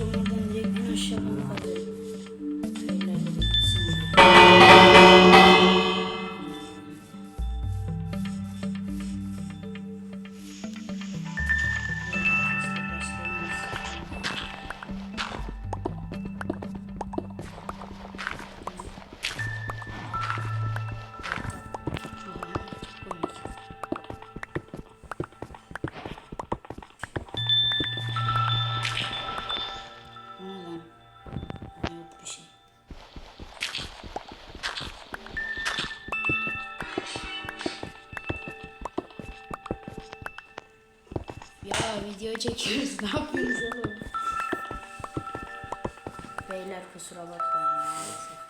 zaman ben direkt gün video çekiyoruz. Ne yapıyoruz oğlum? Beyler kusura bakmayın maalesef.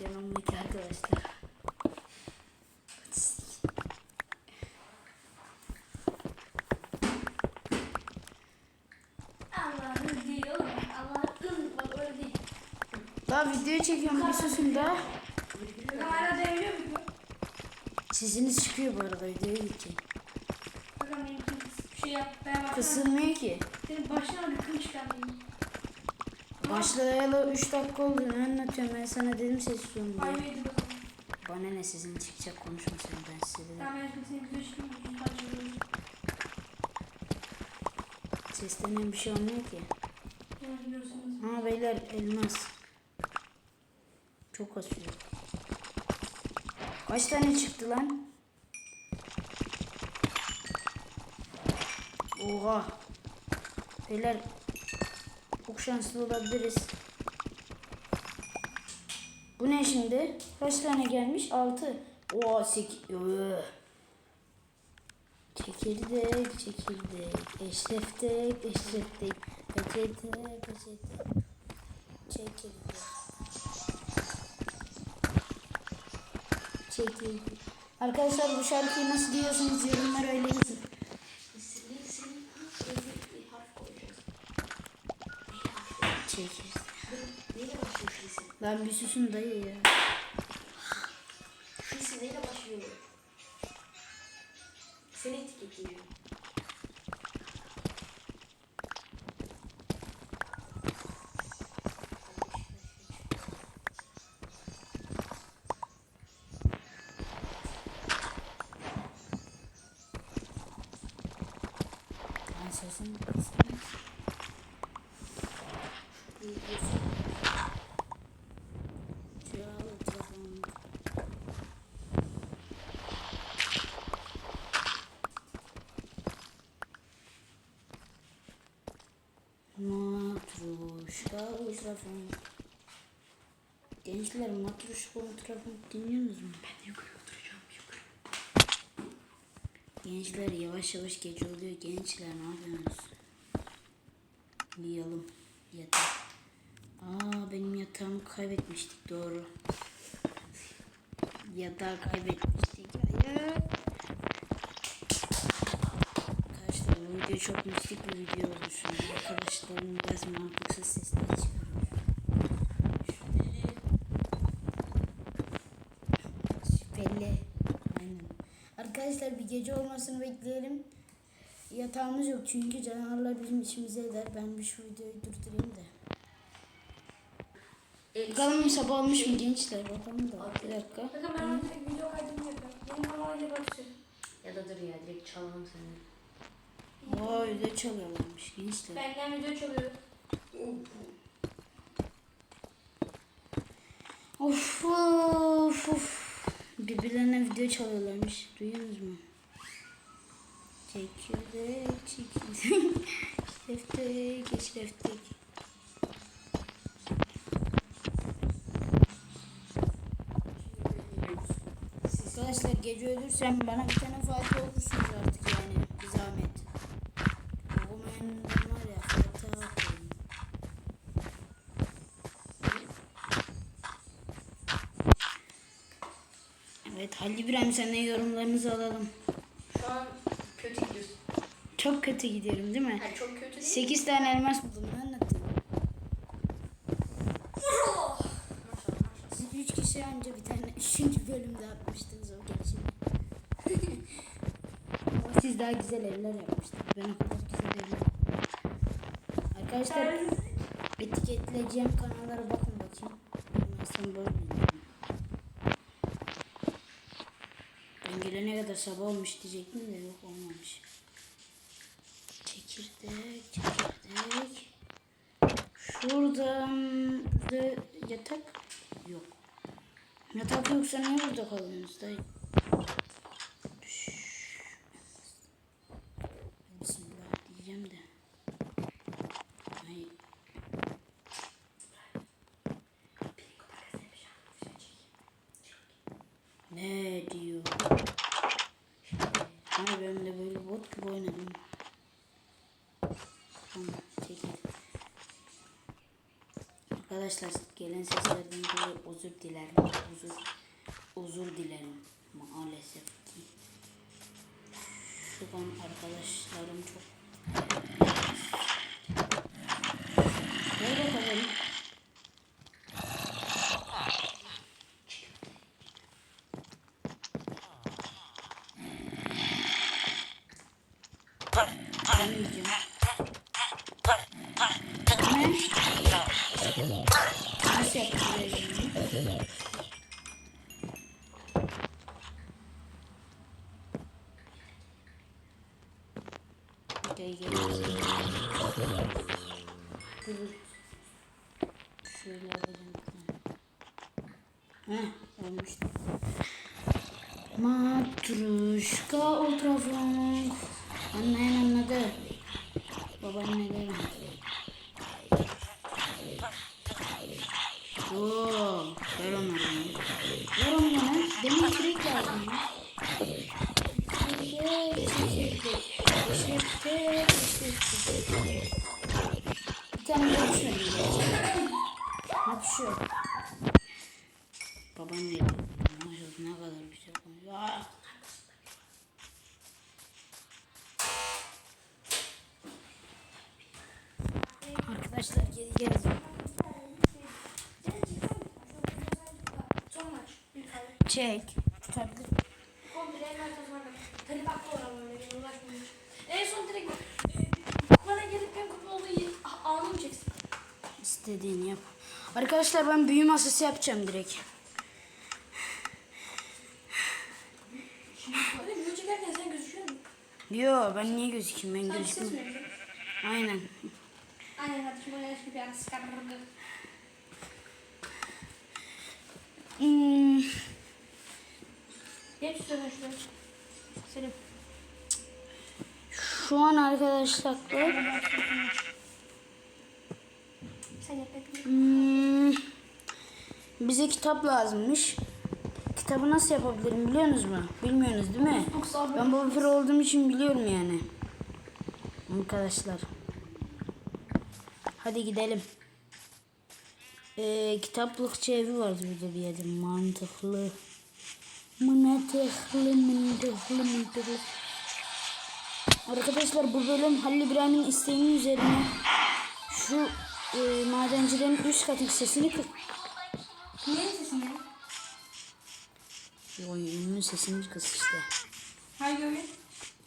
Yanımdaki arkadaşlar. Allah'ın değil oğlum. Allah'ın bak öyle değil. Daha video çekiyorum bir susun da. Kamera deviriyor mu? Sesiniz çıkıyor bu arada videoya gidecek. Şey. Kısılmıyor ki. Senin başına gıkım çıkarmayayım. Başlayalı 3 dakika oldu ne anlatıyorum ben sana dedim sessiz olun diye. Bana ne sizin çıkacak konuşma sen ben size dedim. Tamam ben senin video parçalıyorum. Seslenen bir şey olmuyor ki. Ha beyler elmas. Çok asıyor. Kaç tane çıktı lan? Oha. Beyler çok şanslı olabiliriz. Bu ne şimdi? Kaç tane gelmiş? 6. Oha 8. Çekirdek, çekirdek, eşreftek, eşreftek, peçete, peçete, çekirdek. Çekirdek. Arkadaşlar bu şarkıyı nasıl diyorsunuz yorumlara öyle yazın. Çekirdek. Lan bir susun dayı ya. Şu isim neyle başlıyor? Seni etiketliyor. Lan sesin kısmı. Çalacağım. Matruşka ultrafon. Gençler matruşka ultrafon dinliyorsunuz mu? Ben yukarı oturacağım yukarı. Gençler yavaş yavaş gece oluyor. Gençler ne yapıyorsunuz? Uyuyalım. Yatak. Aa benim yatağımı kaybetmiştik doğru. Yatağı kaybetmiştik. Hayır. Arkadaşlar bu video çok mistik bir video oldu şu an. Arkadaşlarım biraz mantıksız sesler çıkarıyor. Şüpheli. Aynen. Arkadaşlar bir gece olmasını bekleyelim. Yatağımız yok çünkü canavarlar bizim içimize eder. Ben bir şu videoyu durdurayım da. Bakalım sabah olmuş mu gençler? Bakalım da. Bir dakika. Bakın ben artık video kaydımı yapıyorum. Benim kanala bakışı. Ya da dur ya direkt çalalım seni. Vay öyle çalıyorlarmış gençler. Benden video çalıyor. Of. Birbirlerine video çalıyorlarmış. Duyuyorsunuz mu? Çekirdek, çekirdek. Şeftek, eşreftek. Arkadaşlar gece ölürsem bana bir tane Fatih olursunuz artık yani. Bir zahmet. Halil İbrahim senden yorumlarınızı alalım. Şu an kötü gidiyorsun. Çok kötü gidiyorum değil mi? Yani çok kötü değil. 8 tane elmas buldum ne anlatayım? Siz 3 kişi önce bir tane 3. bölümde atmıştınız o geçimi. biz daha güzel evler yapmıştık. Ben o kadar güzel evler Arkadaşlar etiketleyeceğim kanallara bakın bakayım. Bilmezsem böyle bilmiyorum. Ben gelene kadar sabah olmuş diyecektim de yok olmamış. Çekirdek, çekirdek. Şuradan da yatak yok. Yatak yoksa niye burada kalıyorsunuz dayı? Bismillah diyeceğim de. Ay. Ne diyor? Hani ben gibi oynadım. Tamam, çekil. Arkadaşlar gelen seslerden dolayı özür dilerim. Özür, özür dilerim. Maalesef ki. Şu an arkadaşlarım çok Gel bakalım. Ben yiyeceğim. Ne? Nasıl yapacağız? Gel gel. Şöyle yapalım. Heh, olmuştu. Matruşka ultrafon. Anlayan anladı. Baban ne Oo, ver bana. Ver onu bana. Demin kürek lazım. Bir tane de düşmedi. Bak şu. Baban ne kadar güzel konuşuyor. Ah! Arkadaşlar geri geldim. Son maç. Bir kaldı. Çek. Tutabilir. Komple hemen kazandım. Tabii bak bu oran böyle bir ulaşmamış. En son direkt e, bana gelip ben kupa olduğu yer- a- anı çeksin? İstediğini yap. Arkadaşlar ben büyü masası yapacağım direkt. Şimdi böyle video çekerken sen gözüküyor musun? Yo ben niye gözükeyim ben Sen gözükmüyorum. Aynen. Aynen hadi şimdi bir ara sıkarım. Hmm, Geç şuraya. Selim. şu an arkadaşlar hmm, bize kitap lazımmış. Kitabı nasıl yapabilirim biliyor musunuz mu? Bilmiyorsunuz değil mi? Ben bu bir olduğum için biliyorum yani. Arkadaşlar. Hadi gidelim. Ee, kitaplıkçı evi vardı burada bir yerde. Mantıklı. Mantıklı, mantıklı, mantıklı. Arkadaşlar bu bölüm Halil İbrahim'in isteğinin üzerine şu e, madencilerin üst katı sesini kı... Neyin sesin ya? Oyunun sesini kıs işte. Hangi oyun?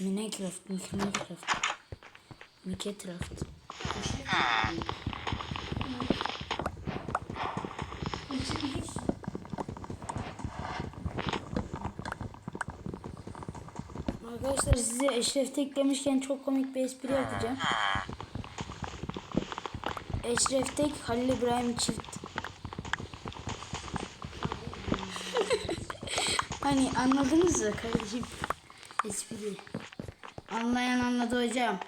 Minecraft, Minecraft. Minecraft. Arkadaşlar size Eşref Tek demişken çok komik bir espri yapacağım. Eşref Tek, Halil İbrahim çift. hani anladınız mı kardeşim? Espri. Anlayan anladı hocam.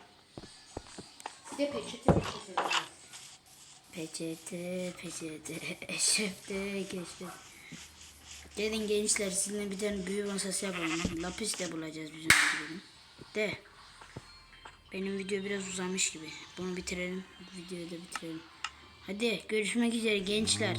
Bir de peçete peçete. Peçete, peçete, Eşref Tek, Eşref. Gelin gençler sizinle bir tane büyü masası yapalım. Lapis de bulacağız bizim videoda. De. Benim video biraz uzamış gibi. Bunu bitirelim. Videoyu da bitirelim. Hadi görüşmek üzere gençler.